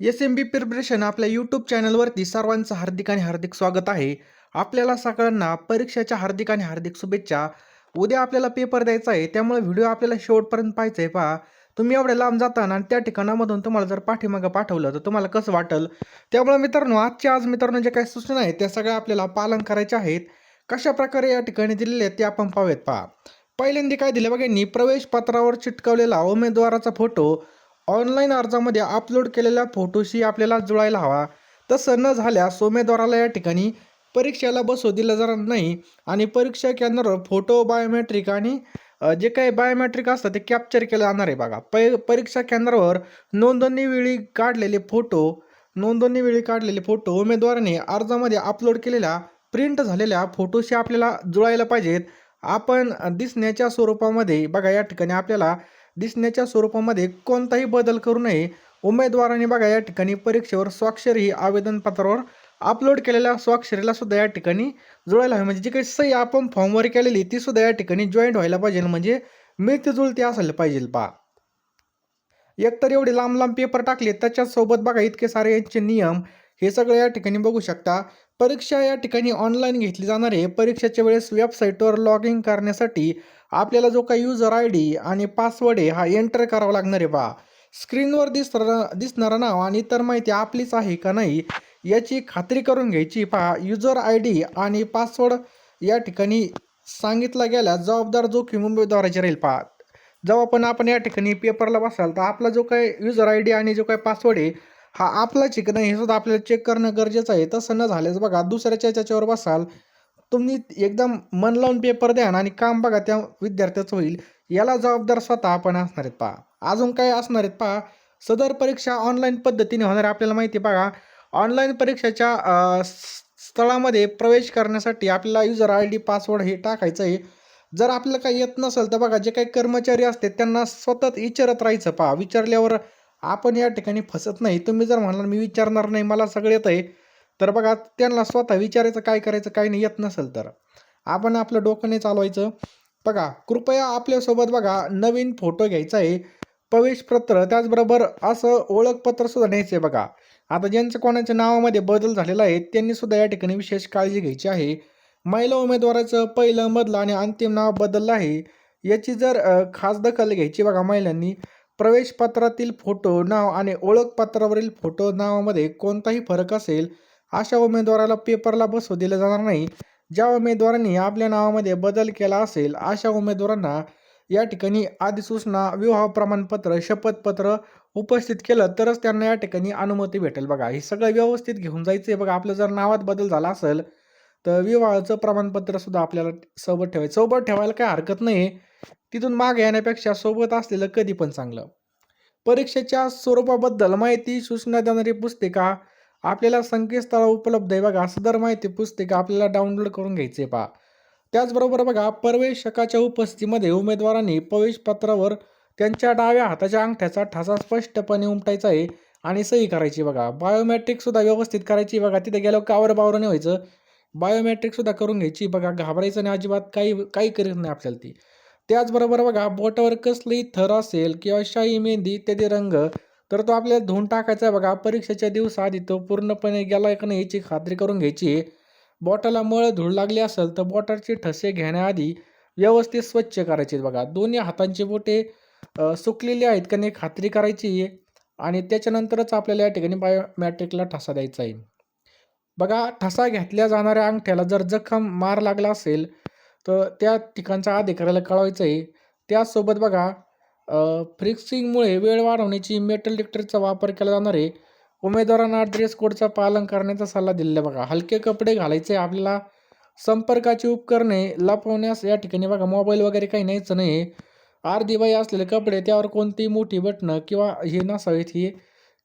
S M B preparation आपल्या YouTube चॅनलवरती सर्वांचं हार्दिक आणि हार्दिक स्वागत आहे. आपल्याला सगळ्यांना परीक्षेच्या हार्दिक आणि हार्दिक शुभेच्छा. उद्या आपल्याला पेपर द्यायचा आहे त्यामुळे व्हिडिओ आपल्याला शेवटपर्यंत पाहायचा आहे पहा. तुम्ही एवढे लांब जाताना आणि त्या ठिकाणामधून तुम्हाला जर पाठीमागं पाठवलं तर तुम्हाला कसं वाटेल? त्यामुळे मित्रांनो आजच्या आज मित्रांनो जे काही सूचना आहेत त्या सगळ्या आपल्याला पालन करायच्या आहेत. कशा प्रकारे या ठिकाणी दिलेले आहेत ते आपण पाहूयात पहा. पहिल्यांदा काय दिलं बघा यांनी प्रवेश पत्रावर चिटकवलेला उमेदवाराचा फोटो ऑनलाईन अर्जामध्ये अपलोड केलेल्या फोटोशी आपल्याला जुळायला हवा. तसं न झाल्यास उमेदवाराला या ठिकाणी परीक्षेला बसू दिलं जाणार नाही आणि परीक्षा केंद्रावर फोटो बायोमेट्रिक आणि जे काही बायोमेट्रिक असतं ते कॅप्चर केलं जाणार आहे बघा. पै परीक्षा केंद्रावर नोंदणीवेळी काढलेले फोटो नोंदणीवेळी काढलेले फोटो उमेदवाराने अर्जामध्ये अपलोड केलेल्या प्रिंट झालेल्या फोटोशी आपल्याला जुळायला पाहिजेत. आपण दिसण्याच्या स्वरूपामध्ये बघा या ठिकाणी आपल्याला दिसण्याच्या स्वरूपामध्ये कोणताही बदल करू नये. उमेदवाराने बघा या ठिकाणी परीक्षेवर स्वाक्षरी आवेदनपत्रावर अपलोड केलेल्या स्वाक्षरीला सुद्धा या ठिकाणी जुळायला हवी. म्हणजे जी काही सही आपण फॉर्मवर केलेली ती सुद्धा या ठिकाणी जॉईंट व्हायला पाहिजे. म्हणजे मिळती जुळती असायला पाहिजे पा एकतर एवढे लांब लांब पेपर टाकले त्याच्यासोबत बघा इतके सारे यांचे नियम हे सगळं या ठिकाणी बघू शकता. परीक्षा या ठिकाणी ऑनलाईन घेतली जाणार आहे. परीक्षेच्या वेळेस वेबसाईटवर लॉग इन करण्यासाठी आपल्याला जो काही युजर आय डी आणि पासवर्ड आहे हा एंटर करावा लागणार आहे पहा स्क्रीनवर दिसणारा दिसणारं नाव आणि इतर माहिती आपलीच आहे का नाही याची खात्री करून घ्यायची. पहा युजर आय डी आणि पासवर्ड या ठिकाणी सांगितला गेला जबाबदार जोखीम उमेदवाराची राहील पहा. जेव्हा पण आपण या ठिकाणी पेपरला बसाल तर आपला जो काही युजर आय डी आणि जो काही पासवर्ड आहे हा आपला आहे नाही हे सुद्धा आपल्याला चेक करणं गरजेचं आहे. तसं न झाल्यास बघा दुसऱ्याच्या त्याच्यावर बसाल तुम्ही एकदम मन लावून पेपर द्या आणि काम बघा त्या विद्यार्थ्याचं होईल. याला जबाबदार स्वतः आपण असणार आहेत पहा. अजून काय असणार आहेत पहा? सदर परीक्षा ऑनलाईन पद्धतीने होणार आहे आपल्याला माहिती आहे बघा. ऑनलाईन परीक्षेच्या स्थळामध्ये प्रवेश करण्यासाठी आपल्याला युजर आय डी पासवर्ड हे टाकायचं आहे. जर आपल्याला काही येत नसेल तर बघा जे काही कर्मचारी असते त्यांना सतत विचारत राहायचं पहा. विचारल्यावर आपण या ठिकाणी फसत नाही. तुम्ही जर म्हणाल मी विचारणार नाही मला सगळं येत आहे. तर बघा त्यांना स्वतः विचारायचं काय करायचं काय नाही? येत नसेल तर. आपण आपलं डोकं नाही चालवायचं. बघा कृपया आपल्यासोबत बघा नवीन फोटो घ्यायचा आहे. प्रवेशपत्र त्याचबरोबर असं ओळखपत्र सुद्धा न्यायचं आहे बघा. आता ज्यांच्या कोणाच्या नावामध्ये बदल झालेला आहे त्यांनी सुद्धा या ठिकाणी विशेष काळजी घ्यायची आहे. महिला उमेदवाराचं पहिलं मधलं आणि अंतिम नाव बदललं आहे. याची जर खास दखल घ्यायची बघा महिलांनी प्रवेशपत्रातील फोटो नाव आणि ओळखपत्रावरील फोटो नावामध्ये कोणताही फरक असेल अशा उमेदवाराला पेपरला बसू दिलं जाणार नाही. ज्या उमेदवारांनी आपल्या नावामध्ये बदल केला असेल अशा उमेदवारांना या ठिकाणी अधिसूचना विवाह प्रमाणपत्र शपथपत्र उपस्थित केलं तरच त्यांना या ठिकाणी अनुमती भेटेल. बघा हे सगळं व्यवस्थित घेऊन जायचं आहे बघा आपलं जर नावात बदल झाला असेल तर विवाहाचं प्रमाणपत्रसुद्धा आपल्याला सोबत ठेवायचं. सोबत ठेवायला काय हरकत नाही तिथून मागे येण्यापेक्षा सोबत असलेलं कधी पण चांगलं. परीक्षेच्या स्वरूपाबद्दल माहिती सूचना देणारी पुस्तिका आपल्याला संकेतस्थळावर उपलब्ध आहे बघा. सदर माहिती पुस्तिका आपल्याला डाउनलोड करून घ्यायची आहे पहा. त्याचबरोबर बघा प्रवेशकाच्या उपस्थितीमध्ये उमेदवारांनी प्रवेशपत्रावर त्यांच्या डाव्या हाताच्या अंगठ्याचा ठसा स्पष्टपणे उमटायचा आहे आणि सही करायची बघा. बायोमॅट्रिकसुद्धा व्यवस्थित करायची बघा. तिथे गेल्यावर कावर बावर नाही व्हायचं. बायोमॅट्रिकसुद्धा करून घ्यायची बघा. घाबरायचं नाही अजिबात काही काही करीत नाही आपल्याला ती. त्याचबरोबर बघा बोटावर कसलंही थर असेल किंवा शाई मेहंदी इत्यादी रंग तर तो आपल्याला धुवून टाकायचा आहे बघा. परीक्षेच्या दिवसाआधी तो पूर्णपणे गेला का नाही याची खात्री करून घ्यायची. आहे बोटाला मळ धूळ लागली असेल तर बोटाचे ठसे घेण्याआधी व्यवस्थित स्वच्छ करायचे बघा. दोन्ही हातांची बोटे सुकलेली आहेत का नाही खात्री करायची आहे आणि त्याच्यानंतरच आपल्याला या ठिकाणी बायोमॅट्रिकला ठसा द्यायचा आहे. बघा ठसा घेतल्या जाणाऱ्या अंगठ्याला जर जखम मार लागला असेल तर त्या ठिकाणच्या अधिकाऱ्याला कळवायचं आहे त्याचसोबत बघा फ्रिक्सिंगमुळे वेळ वाढवण्याची मेटल डिटेक्टरचा वापर केला जाणार आहे. उमेदवारांना ड्रेस कोडचा पालन करण्याचा सल्ला दिलेला आहे बघा. हलके कपडे घालायचे आपल्याला संपर्काची उपकरणे लपवण्यास या ठिकाणी बघा मोबाईल वगैरे काही न्यायचं नाही अर्धी बाई असलेले कपडे त्यावर कोणतीही मोठी बटणं किंवा हे नसावेत ही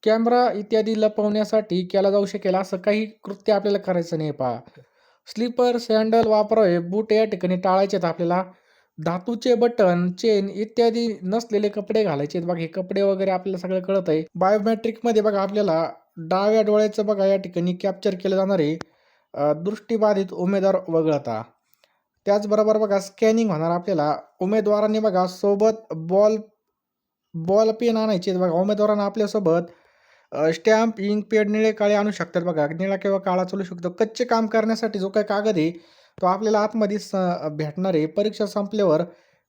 कॅमेरा इत्यादी लपवण्यासाठी केला जाऊ शकेल असं काही कृत्य आपल्याला करायचं नाही पहा. स्लीपर सँडल वापरावे बूट या ठिकाणी टाळायचे आहेत आपल्याला. धातूचे बटन चेन इत्यादी नसलेले कपडे घालायचे आहेत बघा हे कपडे वगैरे आपल्याला सगळं कळत आहे. बायोमेट्रिकमध्ये बघा आपल्याला डाव्या डोळ्याचं बघा या ठिकाणी कॅप्चर केले जाणारे दृष्टीबाधित उमेदवार वगळता. त्याचबरोबर बघा स्कॅनिंग होणार आपल्याला. उमेदवारांनी बघा सोबत बॉल बॉल पेन आणायचे आहेत बघा उमेदवारांना आपल्यासोबत स्टॅम्प इंक पेड निळे काळे आणू शकतात बघा. निळा किंवा काळा चालू शकतो. कच्चे काम करण्यासाठी जो काही कागद आहे तो आपल्याला आतमध्ये स भेटणार आहे. परीक्षा संपल्यावर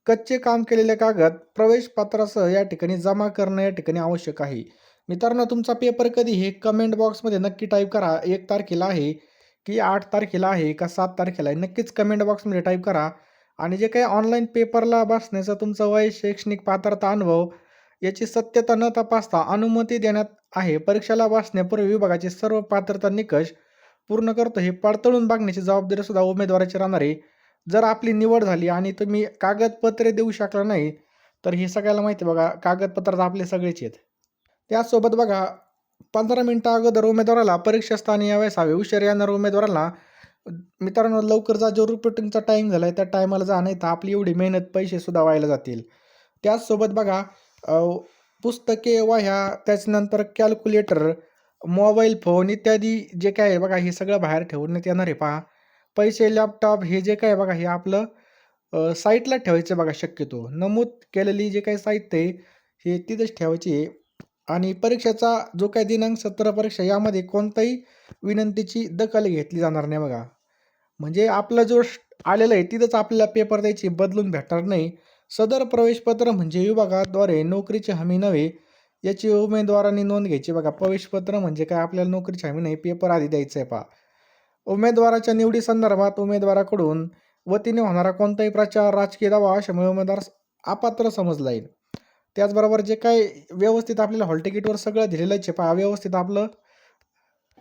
कच्चे काम केलेले कागद प्रवेशपत्रासह या ठिकाणी जमा करणं या ठिकाणी आवश्यक आहे. मित्रांनो तुमचा पेपर कधी हे कमेंट बॉक्समध्ये नक्की टाईप करा. एक तारखेला आहे की आठ तारखेला आहे का सात तारखेला आहे? नक्कीच कमेंट बॉक्समध्ये टाईप करा. आणि जे काही ऑनलाईन पेपरला बसण्याचं तुमचं वय शैक्षणिक पात्रता अनुभव याची सत्यता न तपासता अनुमती देण्यात आहे. परीक्षेला वाचण्यापूर्वी विभागाचे सर्व पात्रता निकष पूर्ण करतो. हे पडताळून बघण्याची जबाबदारी सुद्धा उमेदवाराची राहणार आहे. जर आपली निवड झाली आणि तुम्ही कागदपत्रे देऊ शकला नाही तर हे सगळ्याला माहिती आहे बघा. कागदपत्र आपले सगळेच आहेत. त्याचसोबत बघा पंधरा मिनटं अगोदर उमेदवाराला परीक्षास्थानी यावेळेस हवे. उशीर येणार उमेदवाराला मित्रांनो लवकर जा. जो रिपोर्टिंगचा टाईम झाला आहे त्या टायमाला जा. नाही तर आपली एवढी मेहनत पैसे सुद्धा व्हायला जातील. त्याचसोबत बघा पुस्तके वह्या त्याच्यानंतर कॅल्क्युलेटर मोबाईल फोन इत्यादी जे काय आहे बघा हे सगळं बाहेर ठेवण्यात येणार आहे. पहा पैसे लॅपटॉप हे जे काय बघा हे आपलं साईटला ठेवायचं बघा शक्यतो. नमूद केलेली जे काही साहित्य आहे हे तिथंच ठेवायची आहे. आणि परीक्षेचा जो काही दिनांक सत्र परीक्षा यामध्ये कोणताही विनंतीची दखल घेतली जाणार नाही बघा. म्हणजे आपलं जो श- आलेलं आहे तिथंच आपल्याला पेपर द्यायची बदलून भेटणार नाही. सदर प्रवेशपत्र म्हणजे विभागाद्वारे नोकरीची हमी नव्हे याची उमेदवारांनी नोंद घ्यायची. बघा प्रवेशपत्र म्हणजे काय? आपल्याला नोकरीची हमी नाही पेपर आधी द्यायचं आहे पहा. उमेदवाराच्या निवडी संदर्भात उमेदवाराकडून वतीने होणारा कोणताही प्रचार राजकीय दावा अशामुळे उमेदवार अपात्र समजला येईल. त्याचबरोबर जे काही व्यवस्थित आपल्याला हॉल तिकीटवर सगळं दिलेलं आहे पहा व्यवस्थित आपलं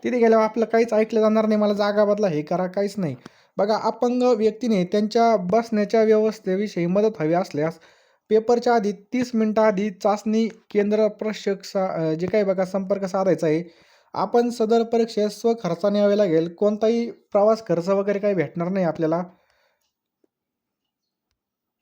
तिथे गेल्यावर आपलं काहीच ऐकलं जाणार नाही मला जागा बदला हे करा काहीच नाही. बघा अपंग व्यक्तीने त्यांच्या बसण्याच्या व्यवस्थेविषयी मदत हवी असल्यास पेपरच्या आधी तीस मिनटं आधी चाचणी केंद्र प्रशिक्षक सा जे काही बघा संपर्क साधायचा आहे आपण सदर परीक्षेत स्वखर्चाने यावे लागेल. कोणताही प्रवास खर्च वगैरे काही भेटणार नाही आपल्याला.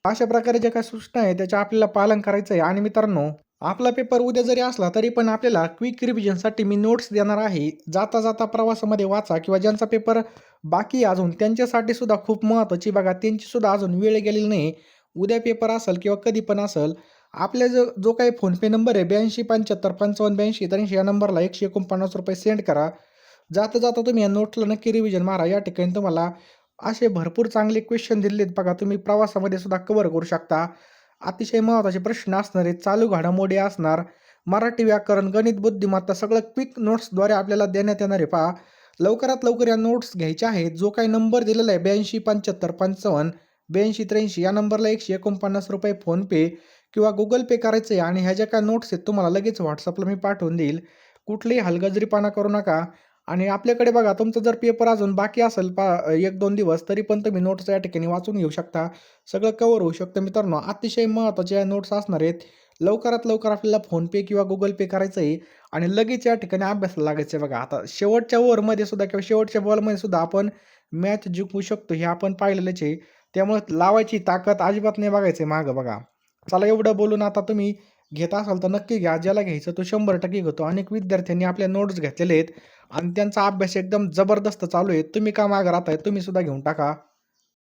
अशा प्रकारे जे काही सूचना आहे त्याचे आपल्याला पालन करायचं आहे. आणि मित्रांनो आपला पेपर उद्या जरी असला तरी पण आपल्याला क्विक रिव्हिजनसाठी मी नोट्स देणार आहे. जाता जाता प्रवासामध्ये वाचा किंवा ज्यांचा पेपर बाकी अजून त्यांच्यासाठी सुद्धा खूप महत्त्वाची बघा. त्यांची सुद्धा अजून वेळ गेलेली नाही. उद्या पेपर असेल किंवा कधी पण असेल आपल्या जो जो काही फोनपे नंबर आहे ब्याऐंशी पंच्याहत्तर पंचावन्न ब्याऐंशी त्र्याऐंशी या नंबरला एकशे एकोणपन्नास रुपये सेंड करा. जाता जाता तुम्ही या नोटला नक्की रिव्हिजन मारा. या ठिकाणी तुम्हाला असे भरपूर चांगले क्वेश्चन दिलेत बघा. तुम्ही प्रवासामध्ये सुद्धा कवर करू शकता. अतिशय महत्त्वाचे प्रश्न असणारे चालू घडामोडी असणार. मराठी व्याकरण गणित बुद्धिमत्ता सगळं क्विक नोट्सद्वारे आपल्याला देण्यात येणार आहे. पहा लवकरात लवकर या नोट्स घ्यायच्या आहेत. जो काही नंबर दिलेला आहे ब्याऐंशी पंच्याहत्तर पंचावन्न ब्याऐंशी त्र्याऐंशी या नंबरला एकशे एकोणपन्नास रुपये फोनपे किंवा गुगल पे करायचं आहे. आणि ह्या ज्या काय नोट्स आहेत तुम्हाला लगेच व्हॉट्सअपला मी पाठवून देईल. कुठलीही हलगजरीपणा करू नका. आणि आपल्याकडे बघा तुमचं जर पेपर अजून बाकी असेल पा एक दोन दिवस तरी पण तुम्ही नोट्स या ठिकाणी वाचून घेऊ शकता. सगळं कवर होऊ शकतं मित्रांनो. अतिशय महत्त्वाचे या नोट्स असणार आहेत. लवकरात लवकर आपल्याला फोनपे किंवा गुगल पे करायचं आहे आणि लगेच या ठिकाणी अभ्यासाला लागायचं आहे बघा. आता शेवटच्या ओव्हरमध्ये सुद्धा किंवा शेवटच्या बॉलमध्ये सुद्धा आपण मॅच जिंकू शकतो हे आपण पाहिलेलंच आहे. त्यामुळे लावायची ताकद अजिबात नाही बघायचं आहे मागं बघा. चला एवढं बोलून आता तुम्ही घेत असाल तर नक्की घ्या. ज्याला घ्यायचं तो शंभर टक्के घेतो. अनेक विद्यार्थ्यांनी आपल्या नोट्स घेतलेले आहेत. आणि त्यांचा अभ्यास एकदम जबरदस्त चालू आहे. तुम्ही का मागं राहताय? तुम्ही सुद्धा घेऊन टाका.